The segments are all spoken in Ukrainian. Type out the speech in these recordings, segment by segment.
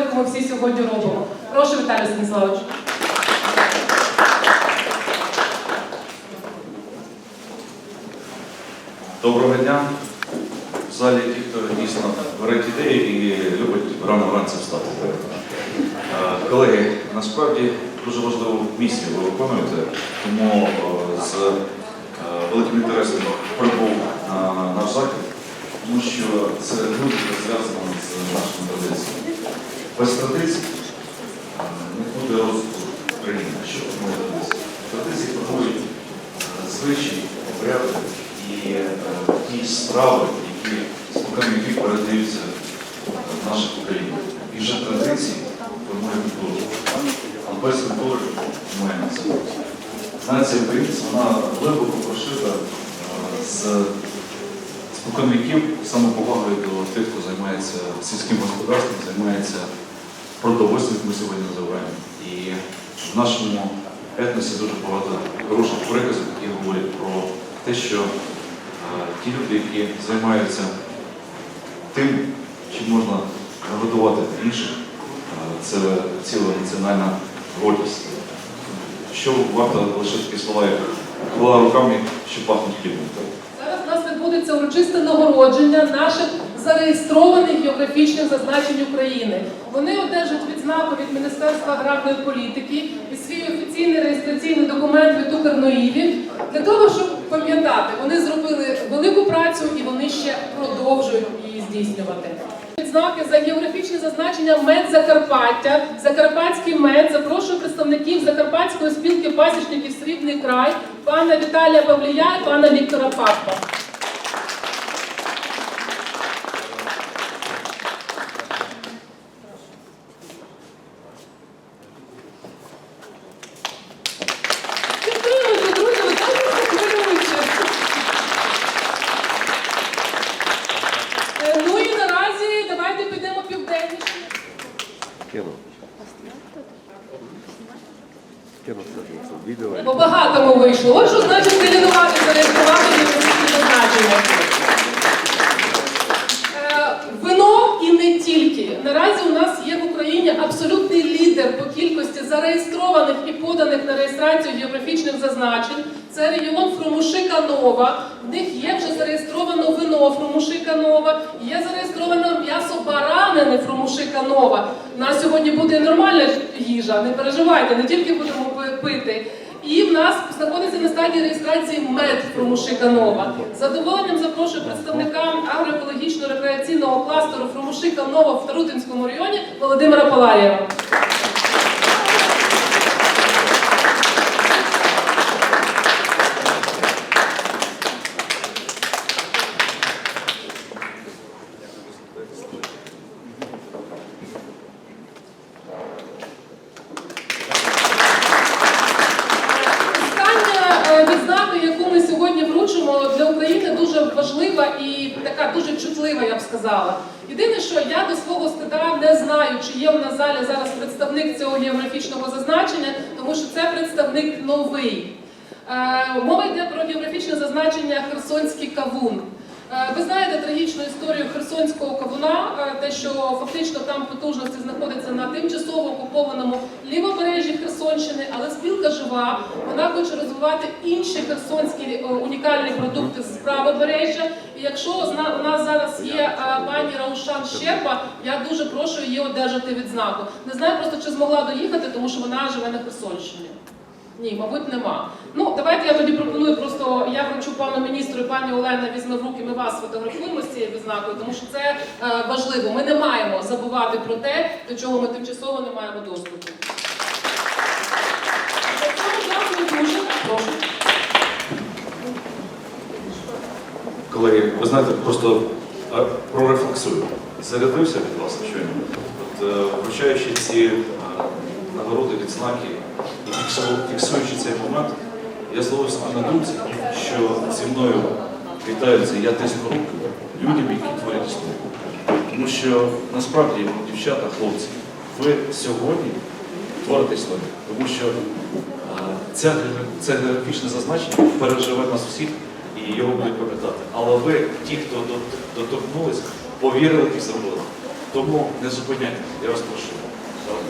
яку ми всі сьогодні робимо. Прошу, Віталій Станіславович. Доброго дня. В залі ті, хто дійсно беруть ідеї і любить рано вранці встати. Е, Колеги, насправді дуже важливу місію ви виконуєте, тому е, з е, великим інтересом прибув на наш захід, тому що це дуже зв'язано з нашими традиціями. Без традицій е, не буде розвитку країни, що ми традиції. Традиції формують е, звичаї, обряди і е, ті справи, які спокійно віків передаються в наших Україні. І вже традиції формує культуру. А без культури немає нації. Нація українців, вона глибоко прошита з віків самоповагою до тих, хто займається сільським господарством, займається продовольством, як ми сьогодні називаємо. І в нашому етносі дуже багато хороших приказів, які говорять про те, що е, ті люди, які займаються тим, чим можна нагодувати інших, е, це ціла національна гордість. Що варто лише такі слова, як хвала руками, що пахнуть хлібом. Відбудеться урочисте нагородження наших зареєстрованих географічних зазначень України. Вони одержать відзнаку від Міністерства аграрної політики і свій офіційний реєстраційний документ від Укрноїві для того, щоб пам'ятати, вони зробили велику працю і вони ще продовжують її здійснювати. Відзнаки за географічне зазначення мед Закарпаття, Закарпатський мед. Запрошую представників Закарпатської спілки пасічників Срібний край, пана Віталія Павлія і пана Віктора Папа. Підтримуйте, друзі, ви так не хвилюючи. Е, Ну і наразі давайте підемо південніше. Кину. Кину це відео. По багатому вийшло. От що значить зеленувати, зареєструвати географічні зазначення. Е, Вино і не тільки. Наразі у нас є в Україні абсолютний лідер по кількості зареєстрованих і поданих на реєстрацію географічних зазначень. Це регіон Фромушика Нова. В них є вже зареєстровано вино Фромушика Нова, є зареєстровано м'ясо баранини Фромушика Нова. Нас сьогодні буде нормальна їжа, не переживайте, не тільки будемо пити. І в нас знаходиться на стадії реєстрації мед Фромушика Нова. З задоволенням запрошую представникам агроекологічно-рекреаційного кластеру Фромушика Нова в Тарутинському районі Володимира Паларєва. Остання е, відзнака, яку ми для України, дуже важлива і така дуже чутлива, я б сказала. Єдине, що я до свого стида не знаю, чи є в нас залі зараз представник цього географічного зазначення, тому що це представник новий. Е, Мова йде про географічне зазначення Херсонський кавун. Е, Ви знаєте трагічну історію Херсонського кавуна, е, те, що фактично там потужності знаходяться на тимчасово окупованому лівобережжі Херсонщини, але спілка жива, вона хоче розвивати інші херсонські е, унікальні продукти з правобережжя. І якщо у нас зараз є е, пані Раушан Щерба, я дуже прошу її одержати відзнаку. Не знаю просто, чи змогла доїхати, тому що вона живе на Херсонщині. Ні, мабуть, нема. Ну, давайте я тоді пропоную просто я вручу пану міністру і пані Олена візьме в руки, ми вас фотографуємо з цією відзнакою, тому що це е, важливо. Ми не маємо забувати про те, до чого ми тимчасово не маємо доступу. Колеги, ви знаєте, просто е, прорефлексую. Зарядився від вас щойно. От, е, вручаючи ці е, нагороди, відзнаки і фіксуючи цей момент, я зловив себе на думці, що зі мною вітаються я тисну руки людям, які творять історію. Тому що насправді, дівчата, хлопці, ви сьогодні творите історію. Тому що е, ця, це географічне зазначення переживе нас всіх і його будуть пам'ятати. Але ви, ті, хто до- доторкнулись, повірили і зробили. Тому не зупиняйте, я вас прошу.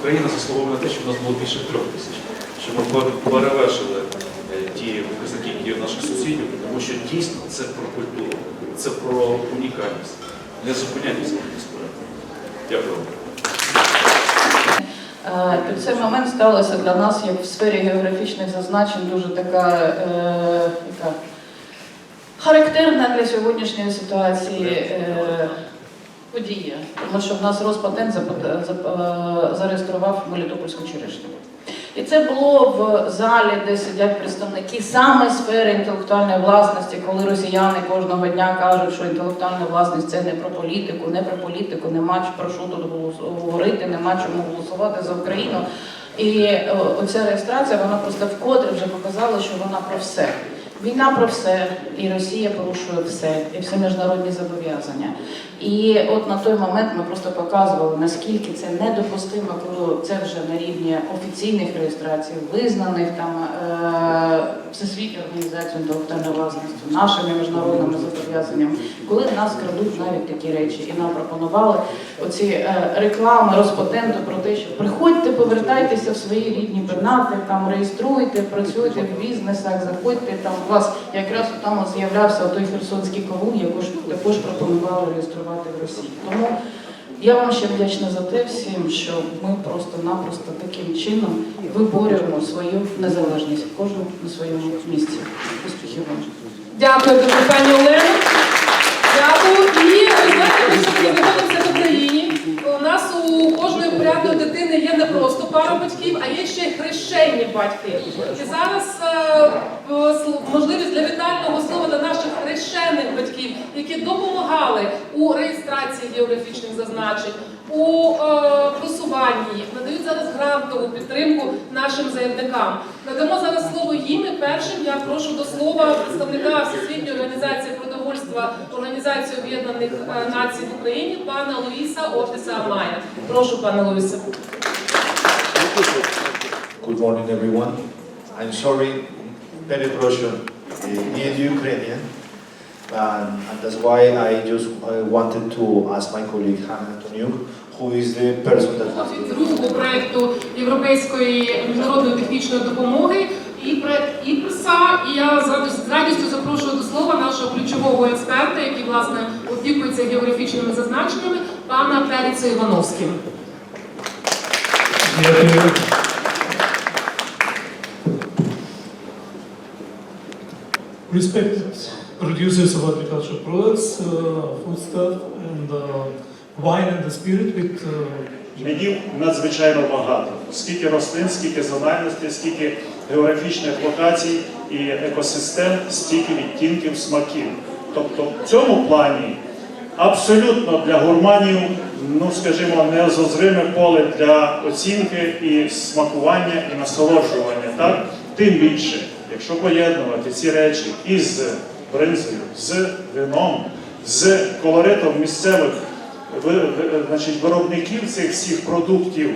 Україна заслуговує на те, щоб у нас було більше трьох тисяч, щоб ми перевершили е, ті показники, які є в наших сусідів, тому що дійсно це про культуру, це про унікальність. Не в справі. Дякую вам. Е, Під цей момент сталося для нас, як в сфері географічних зазначень, дуже така, е, яка характерна для сьогоднішньої ситуації е, подія. Тому що в нас Роспатент е, зареєстрував Мелітопольську черешню. І це було в залі, де сидять представники саме сфери інтелектуальної власності, коли росіяни кожного дня кажуть, що інтелектуальна власність це не про політику, не про політику, нема про що тут говорити, нема чому голосувати за Україну. І е, оця реєстрація вона просто вкотре вже показала, що вона про все. Війна про все, і Росія порушує все, і все міжнародні зобов'язання. І от на той момент ми просто показували, наскільки це недопустимо, коли це вже на рівні офіційних реєстрацій, визнаних там е, Всесвітньою організацією інтелектуальної власності, нашими міжнародними зобов'язаннями, коли нас крадуть навіть такі речі, і нам пропонували оці е, реклами Роспатенту про те, що приходьте, повертайтеся в свої рідні пенати, там реєструйте, працюйте в бізнесах, заходьте там. У вас якраз там з'являвся той херсонський ковун, яку також пропонували реєструвати в Росії. Тому я вам ще вдячна за те всім, що ми просто-напросто таким чином виборюємо свою незалежність, кожен на своєму місці. Успіхів вам! Дякую пані Олено. Дякую. І ви знаєте, ми сьогодні знаходимося в Україні. У нас у кожної порядної дитини є не просто пара батьків, а є ще й хрещені батьки. І зараз е, можливість для вітального слова до наших хрещених батьків, які допомагали у реєстрації географічних зазначень, у е, просуванні, надають зараз грантову підтримку нашим заявникам. Надамо зараз слово їм. І першим я прошу до слова представника Всесвітньої організації продовольства Організації Об'єднаних е, Націй в Україні пана Луїса Ортеса Амая. Прошу, пане Луїсе. Good morning, everyone. I'm sorry, very Russian, near Ukrainian, and, and that's why I just uh, wanted to ask my colleague Hannah Antoniuk, who is the person that has been другого проекту Європейської міжнародної технічної допомоги і проект ІПРСа. І я з радістю, з радістю запрошую до слова нашого ключового експерта, який власне опікується географічними зазначеннями, пана Періца Івановським. Дякую. Respected producers of agricultural products, uh, foodstuff, and uh, wine and the spirit with uh, Медів надзвичайно багато. Скільки рослин, скільки зональностей, скільки географічних локацій і екосистем, стільки відтінків смаків. Тобто в цьому плані абсолютно для гурманів, ну скажімо, неозозриме поле для оцінки і смакування і насолоджування. Так? Тим більше, якщо поєднувати ці речі із бринзою, з вином, з колоритом місцевих ви- ви- значить, виробників цих всіх продуктів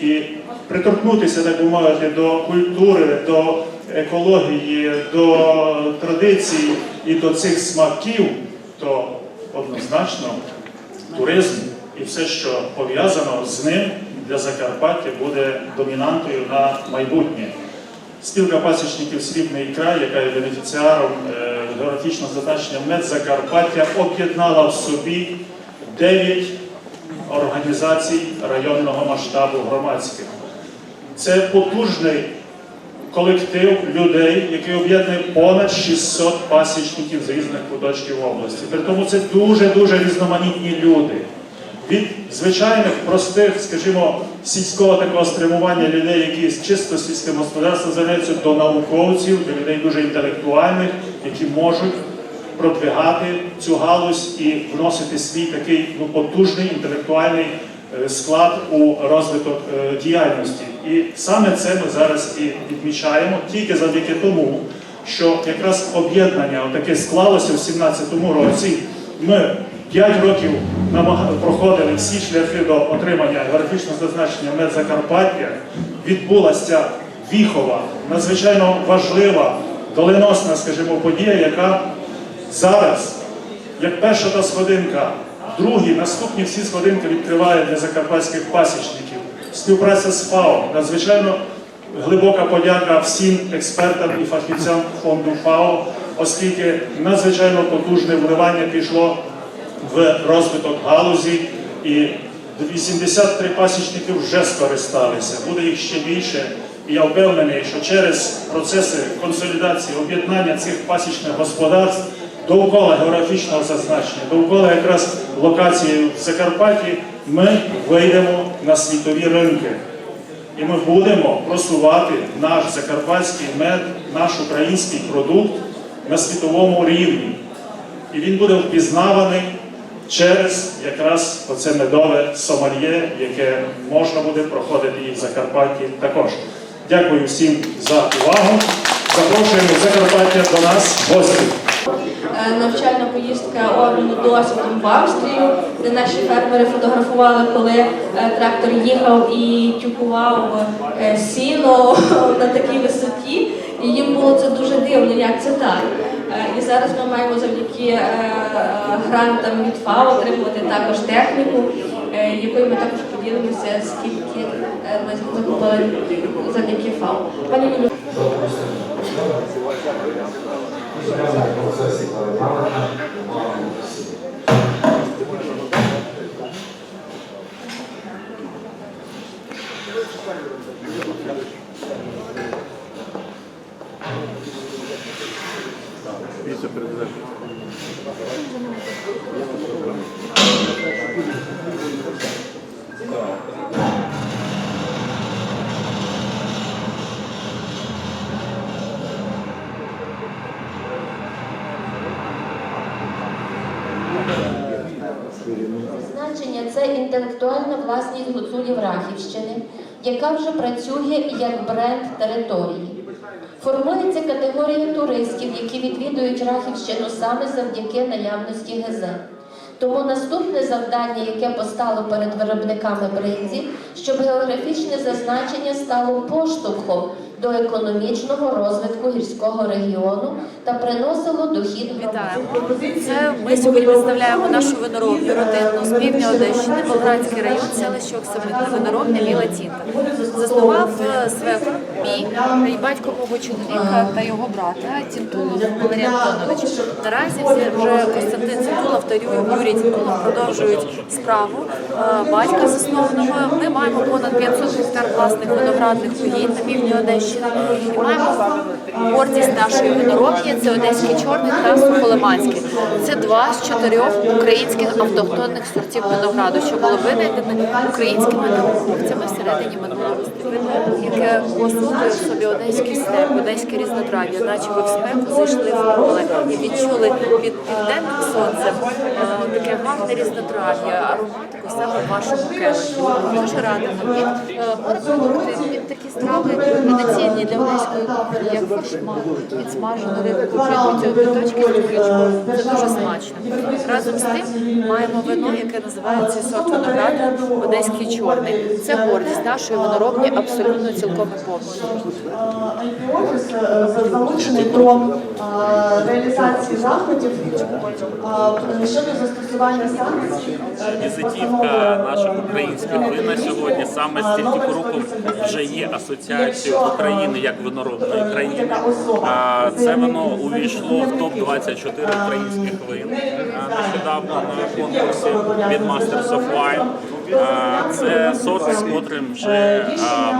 і приторкнутися, так би мовити, до культури, до екології, до традицій і до цих смаків, то однозначно туризм і все, що пов'язано з ним для Закарпаття, буде домінантою на майбутнє. Спілка пасічників Срібний край, яка є бенефіціаром е, географічного зазначення Медзакарпаття, об'єднала в собі 9 організацій районного масштабу громадських. Це потужний колектив людей, який об'єднує понад 600 пасічників з різних куточків області. При тому це дуже-дуже різноманітні люди. Від звичайних, простих, скажімо, сільського такого спрямування людей, які чисто сільським господарством займаються, до науковців, до людей дуже інтелектуальних, які можуть продвигати цю галузь і вносити свій такий ну, потужний інтелектуальний е, склад у розвиток е, діяльності. І саме це ми зараз і відмічаємо тільки завдяки тому, що якраз об'єднання таке склалося в 2017 році. Ми 5 років проходили всі шляхи до отримання географічного зазначення Медзакарпаття. Відбулася віхова, надзвичайно важлива, доленосна, скажімо, подія, яка зараз, як перша та сходинка другі наступні всі сходинки відкриває для закарпатських пасічників. Співпраця з ФАО. Надзвичайно глибока подяка всім експертам і фахівцям фонду ФАО, оскільки надзвичайно потужне вливання пішло в розвиток галузі, і 83 пасічники вже скористалися. Буде їх ще більше. І я впевнений, що через процеси консолідації, об'єднання цих пасічних господарств довкола географічного зазначення, довкола якраз локації в Закарпатті, ми вийдемо на світові ринки. І ми будемо просувати наш закарпатський мед, наш український продукт на світовому рівні. І він буде впізнаваний через якраз оце медове сомельє, яке можна буде проходити і в Закарпатті також. Дякую всім за увагу. Запрошуємо Закарпаття до нас гостів. Е, навчальна поїздка обміну досвідом в Австрію, де наші фермери фотографували, коли е, трактор їхав і тюкував е, сіно на такій висоті. І їм було це дуже дивно, як це так. Е, І зараз ми маємо завдяки е, е, грантам від ФАО отримувати також техніку, якою ми також поділимося, скільки ми закупили завдяки ФАО. Пані Юлію, Значення це інтелектуальна власність гуцулів Рахівщини, яка вже працює як бренд території. Формується категорія туристів, які відвідують Рахівщину саме завдяки наявності ГЗ. Тому наступне завдання, яке постало перед виробниками бринзі, щоб географічне зазначення стало поштовхом до економічного розвитку гірського регіону та приносило дохід. Вітаємо. Ми сьогодні представляємо нашу виноробню родинну з півдня Одещини, Болградський район, селище Оксамитне, виноробня Ліла Тінта. Заснував е, і батько мого чоловіка та його брата Тінтулов Валерій Антонович. Наразі вже Костянтин Тінтулов та Юрій Тінтулов продовжують справу батька засновного. Ми маємо понад 500 гектар власних виноградних угідь на півдні Одещини. І маємо гордість нашої виноробні це одеський чорний та сухолиманський. Це два з чотирьох українських автохтонних сортів винограду, що було винайдено українськими науковцями всередині минулого яке уособлює в собі одеський степ, одеське різнотрав'я, наче ви в спеку зайшли в поле і відчули під південним сонцем е, таке гарне різнотрав'я, ароматику вашому келихі. Дуже радимо е, морепродукти, страви традиційні для одеської кухні, як форшмак, від смажену рибку, вже від точки з курячкою. Це дуже смачно. Разом з тим маємо вино, яке називається сорт винограду Одеський чорний. Це гордість нашої виноробні абсолютно цілком і повністю. офіс залучений до е, реалізації заходів е, щодо застосування санкцій. е, Візитівка наших українських вин на сьогодні саме з Тільтікоруком вже є асоціацією України як виноробної країни. А Це вино увійшло в топ 24 українських вин. нещодавно на конкурсі від Masters of Wine. Це сорт, з котрим вже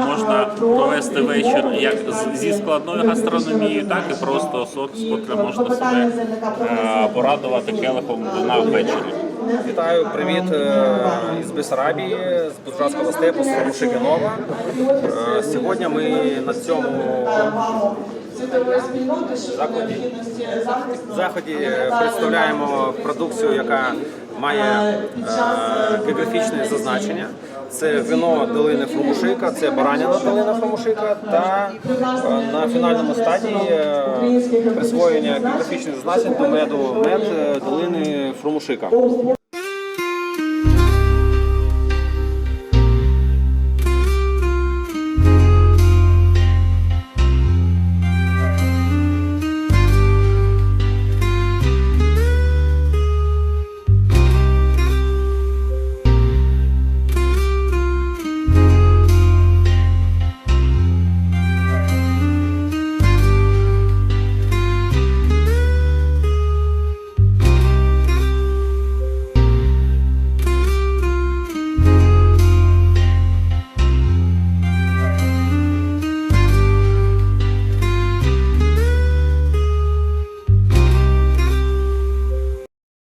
можна провести вечір як зі складною гастрономією, так і просто сорт, з котрим можна себе порадувати келихом вина ввечері. Вітаю, привіт е, із Бесарабії, з Буджацького степу, з Рушигінова. Е, Сьогодні ми на цьому захисту заході представляємо продукцію, яка має е, географічне зазначення. Це вино долини Фрумушика, це бараніна долина Фрумушика та е, на фінальному стадії е, присвоєння географічних зазначень до меду мед е, долини Фрумушика.